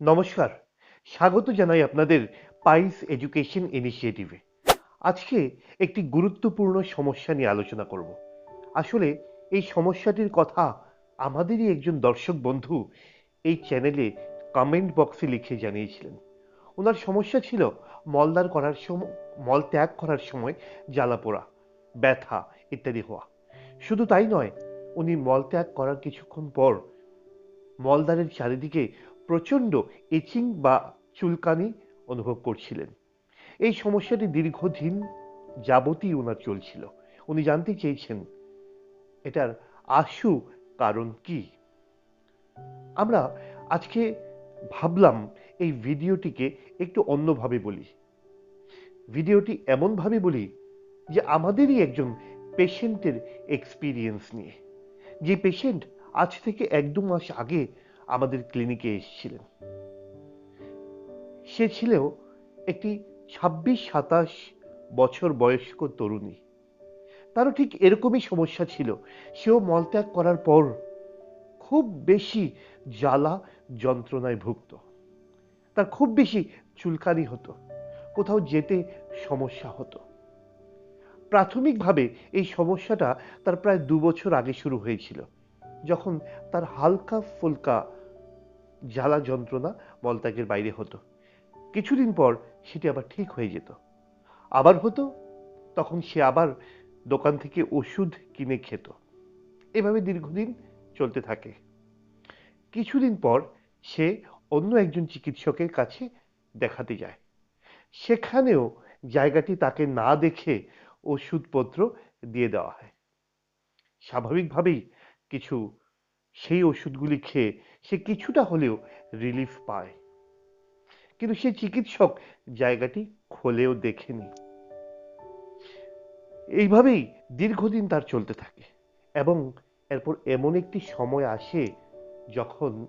নমস্কার। স্বাগত জানাই আপনাদের পাইস এডুকেশন ইনিশিয়েটিভে আজকে একটি গুরুত্বপূর্ণ সমস্যা নিয়ে আলোচনা করব। আসলে এই সমস্যাটির কথা আমাদেরই একজন দর্শক বন্ধু এই চ্যানেলে কমেন্ট বক্সে লিখে জানিয়েছিলেন। ওনার সমস্যা ছিল মলদার করার সময় মল ত্যাগ করার সময় জ্বালা পোড়া, ব্যথা ইত্যাদি হওয়া। শুধু তাই নয়, উনি মল ত্যাগ করার কিছুক্ষণ পর মলদারের চারিদিকে প্রচণ্ড ইচিং বা চুলকানি অনুভব করছিলেন। এই সমস্যাটি দীর্ঘদিন যাবতই ওনার চলছিল। উনি জানতে চেয়েছেন, এটার আশু কারণ কি? আমরা আজকে ভাবলাম এই ভিডিওটিকে একটু অন্যভাবে বলি। ভিডিওটি এমনভাবে বলি যে আমাদেরই একজন পেশেন্টের এক্সপিরিয়েন্স নিয়ে। যে পেশেন্ট আজ থেকে এক দু মাস আগে আমাদের ক্লিনিকে এসেছিলেন। সে ছিল একটি ছাব্বিশ সাতাশ বছর বয়স্ক তরুণী। তারও ঠিক এরকমই সমস্যা ছিল। সেও মলত্যাগ করার পর খুব বেশি জ্বালা যন্ত্রণায় ভুগত। তার খুব বেশি চুলকানি হতো। কোথাও যেতে সমস্যা হতো। প্রাথমিকভাবে এই সমস্যাটা তার প্রায় দু বছর আগে শুরু হয়েছিল। যখন তার হালকা ফুলকা জ্বালা যন্ত্রণা মলত্যাগের বাইরে হতো। কিছুদিন পর সেটি আবার ঠিক হয়ে যেত। আবার হতো, তখন সে আবার দোকান থেকে ওষুধ কিনে খেত। এভাবে দীর্ঘদিন চলতে থাকে। কিছুদিন পর সে অন্য একজন চিকিৎসকের কাছে দেখাতে যায়। সেখানেও জায়গাটি তাকে না দেখে ওষুধপত্র দিয়ে দেওয়া হয়। স্বাভাবিকভাবেই কিছু সেই ওষুধগুলি খেয়ে সে কিছুটা হলেও রিলিফ পায়। কিন্তু সে চিকিৎসক জায়গাটি খোলেও দেখেনি। এইভাবেই দীর্ঘদিন তার চলতে থাকে এবং এরপর এমন একটি সময় আসে যখন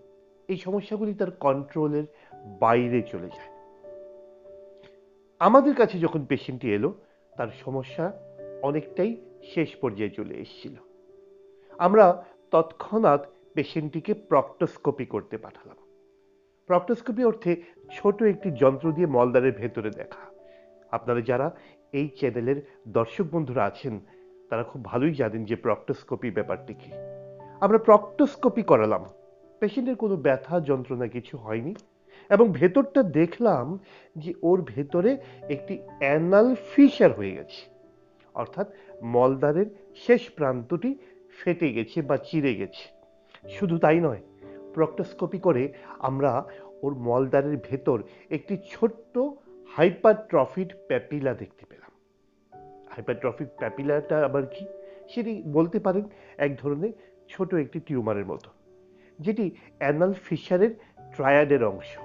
এই সমস্যাগুলি তার কন্ট্রোলের বাইরে চলে যায়। আমাদের কাছে যখন পেশেন্টটি এলো, তার সমস্যা অনেকটাই শেষ পর্যায়ে চলে এসেছিল। আমরা তৎক্ষণাৎ পেশেন্টটিকে প্রক্টোস্কোপি করতে পাঠালাম। প্রক্টোস্কোপি অর্থে ছোট একটি যন্ত্র দিয়ে মলদারের ভেতরে দেখা। আপনারা যারা এই চ্যানেলের দর্শক বন্ধুরা আছেন, তারা খুব ভালোই জানেন যে প্রক্টোস্কোপি ব্যাপারটি কি। আমরা প্রক্টোস্কোপি করালাম। পেশেন্টের কোনো ব্যথা, যন্ত্রণা কিছু হয়নি এবং ভেতরটা দেখলাম যে ওর ভেতরে একটি অ্যানাল ফিশার হয়ে গেছে। অর্থাৎ মলদারের শেষ প্রান্তটি ফেটে গেছে বা চিড়ে গেছে। শুধু তাই নয় প্রক্টোস্কোপি করে আমরা ওর মলদারের ভেতর একটি ছোট্ট হাইপারট্রফিড প্যাপিলা দেখতে পেলাম। হাইপারট্রফিড প্যাপিলাটা আবার কি? সেটি বলতে পারেন এক ধরনের ছোট একটি টিউমারের মতো, যেটি অ্যানাল ফিশারের ট্রায়াডের অংশ।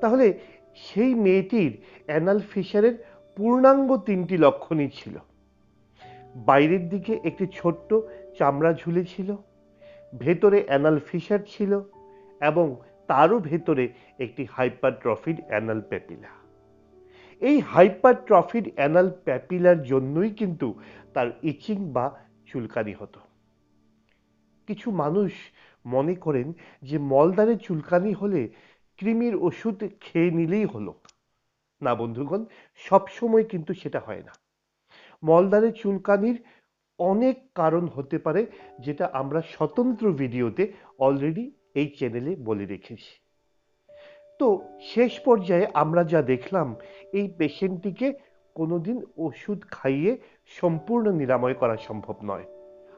তাহলে সেই মেয়েটির অ্যানাল ফিশারের পূর্ণাঙ্গ তিনটি লক্ষণই ছিল। বাইরের দিকে একটি ছোট্ট চামড়া ঝুলে ছিল ভেতরে অ্যানাল ফিশার ছিল এবং তারও ভেতরে একটি হাইপারট্রফিড অ্যানাল প্যাপিলা। এই হাইপারট্রফিড অ্যানাল প্যাপিলার জন্যই কিন্তু তার ইচিং বা চুলকানি হতো। কিছু মানুষ মনে করেন যে মলদারে চুলকানি হলে কৃমির ওষুধ খেয়ে নিলেই হলো। না বন্ধুগণ, সবসময় কিন্তু সেটা হয় না। মলদারে চুলকানির অনেক কারণ হতে পারে যেটা আমরা স্বতন্ত্র ভিডিওতে অলরেডি এই চ্যানেলে বলে রেখেছি। তো শেষ পর্যায়ে আমরা যা দেখলাম, এই পেশেন্টটিকে কোনোদিন ওষুধ খাইয়ে সম্পূর্ণ নিরাময় করা সম্ভব নয়।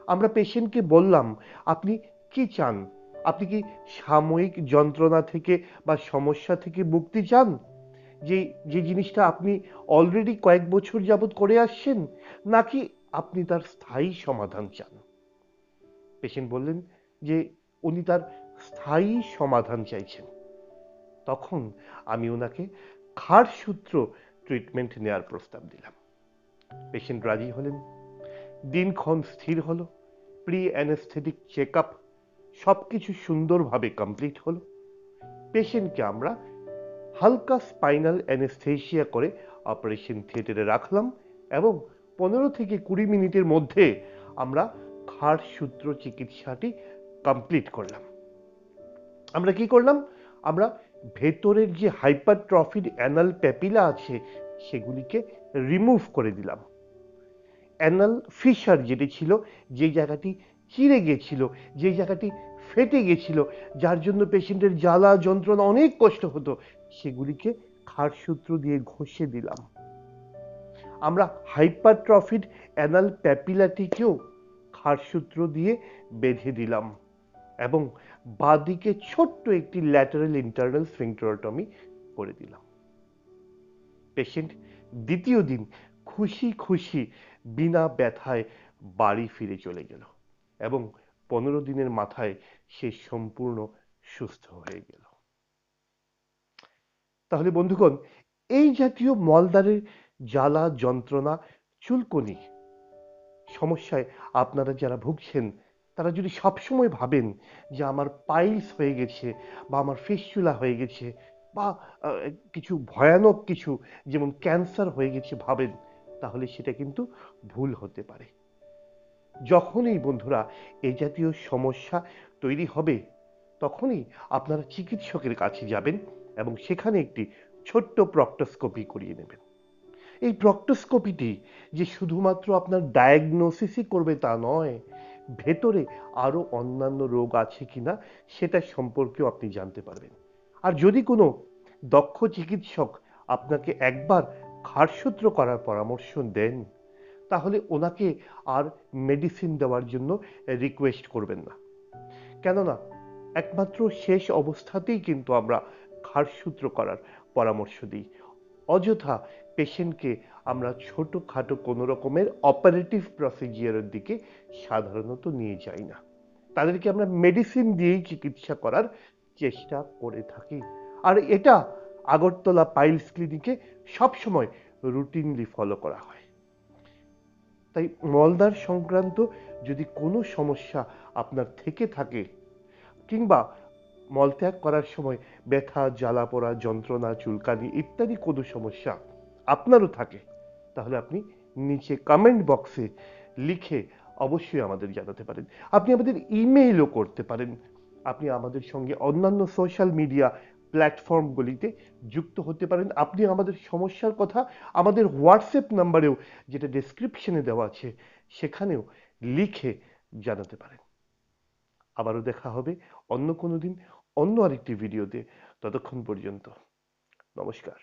আমরা পেশেন্টকে বললাম, আপনি কি চান? আপনি কি সাময়িক যন্ত্রণা থেকে বা সমস্যা থেকে মুক্তি চান? যে যে জিনিসটা আপনি অলরেডি কয়েক বছর যাবৎ করে আসছেন, নাকি আপনি তার স্থায়ী সমাধান চান। পেশেন্ট বললেন যে, উনি তার স্থায়ী সমাধান চাইছেন। তখন আমি ওনাকে খাড়সূত্র ট্রিটমেন্ট নেওয়ার প্রস্তাব দিলাম। পেশেন্ট রাজি হলেন। দিনক্ষণ স্থির হলো। প্রি অ্যানেস্থেটিক চেক আপ সব কিছু সুন্দরভাবে কমপ্লিট হলো। পেশেন্টকে আমরা হালকা স্পাইনাল অ্যানেস্থেশিয়া করে অপারেশন থিয়েটারে রাখলাম এবং পনেরো থেকে কুড়ি মিনিটের মধ্যে আমরা খাড় সূত্র চিকিৎসাটি কমপ্লিট করলাম। আমরা কি করলাম? আমরা ভেতরের যে হাইপারট্রফিড অ্যানাল প্যাপিলা আছে, সেগুলিকে রিমুভ করে দিলাম। অ্যানাল ফিশার যেটি ছিল, যে জায়গাটি চিড়ে গেছিল, যে জায়গাটি ফেটে গেছিল, যার জন্য পেশেন্টের জ্বালা, যন্ত্রণা অনেক কষ্ট হতো, সেগুলিকে খাড়সূত্র দিয়ে ঘষে দিলাম। আমরা হাইপারট্রফিড অ্যানাল প্যাপিলাটিকেও খাড়সূত্র দিয়ে বেঁধে দিলাম এবং বাদিকে ছোট্ট একটি ল্যাটারাল ইন্টারনাল স্ফিংক্টোরটমি করে দিলাম। পেশেন্ট দ্বিতীয় দিন খুশি খুশি বিনা ব্যথায় বাড়ি ফিরে চলে গেল এবং পনেরো দিনের মাথায় সে সম্পূর্ণ সুস্থ হয়ে গেল। তাহলে বন্ধুগণ, এই জাতীয় মলদারের জ্বালা, যন্ত্রণা, চুলকনি সমস্যায় আপনারা যারা ভুগছেন, তারা যদি সবসময় ভাবেন যে আমার পাইলস হয়ে গেছে বা আমার ফিস্চুলা হয়ে গেছে বা কিছু ভয়ানক কিছু যেমন ক্যান্সার হয়ে গেছে ভাবেন, তাহলে সেটা কিন্তু ভুল হতে পারে। যখনই বন্ধুরা এই জাতীয় সমস্যা তৈরি হবে, তখনই আপনারা চিকিৎসকের কাছে যাবেন এবং সেখানে একটি ছোট্ট প্রক্টোস্কোপি করিয়ে নেবেন। এই প্রক্টোস্কোপিটি যে শুধুমাত্র আপনার ডায়াগনোসিসই করবে তা নয়, ভেতরে আরও অন্যান্য রোগ আছে কিনা সেটা সম্পর্কেও আপনি জানতে পারবেন। আর যদি কোনো দক্ষ চিকিৎসক আপনাকে একবার খারসূত্র করার পরামর্শ দেন, তাহলে ওনাকে আর মেডিসিন দেওয়ার জন্য রিকোয়েস্ট করবেন না। কেননা, একমাত্র শেষ অবস্থাতেই কিন্তু আমরা খারসূত্র করার পরামর্শ দিই। অযথা পেশেন্টকে আমরা ছোটোখাটো কোনো রকমের অপারেটিভ প্রসিজিয়ারের দিকে সাধারণত নিয়ে যাই না। তাদেরকে আমরা মেডিসিন দিয়েই চিকিৎসা করার চেষ্টা করে থাকি। আর এটা আগরতলা পাইলস ক্লিনিকে সবসময় রুটিনলি ফলো করা হয়। তাই মলদার সংক্রান্ত যদি কোনো সমস্যা আপনার থেকে থাকে কিংবা মলত্যাগ করার সময় ব্যথা, জ্বালা পোড়া, যন্ত্রণা, চুলকানি ইত্যাদি কোনো সমস্যা আপনারও থাকে, তাহলে আপনি নিচে কমেন্ট বক্সে লিখে অবশ্যই আমাদের জানাতে পারেন। আপনি আমাদের ইমেইলও করতে পারেন। আপনি আমাদের সঙ্গে অন্যান্য সোশ্যাল মিডিয়া প্ল্যাটফর্মগুলিতে যুক্ত হতে পারেন। আপনি আমাদের সমস্যার কথা আমাদের হোয়াটসঅ্যাপ নাম্বারেও যেটা ডেসক্রিপশনে দেওয়া আছে, সেখানেও লিখে জানাতে পারেন। আবারও দেখা হবে অন্য কোনো দিন। অন্য আরেকটি ভিডিওতে ততক্ষণ পর্যন্ত নমস্কার।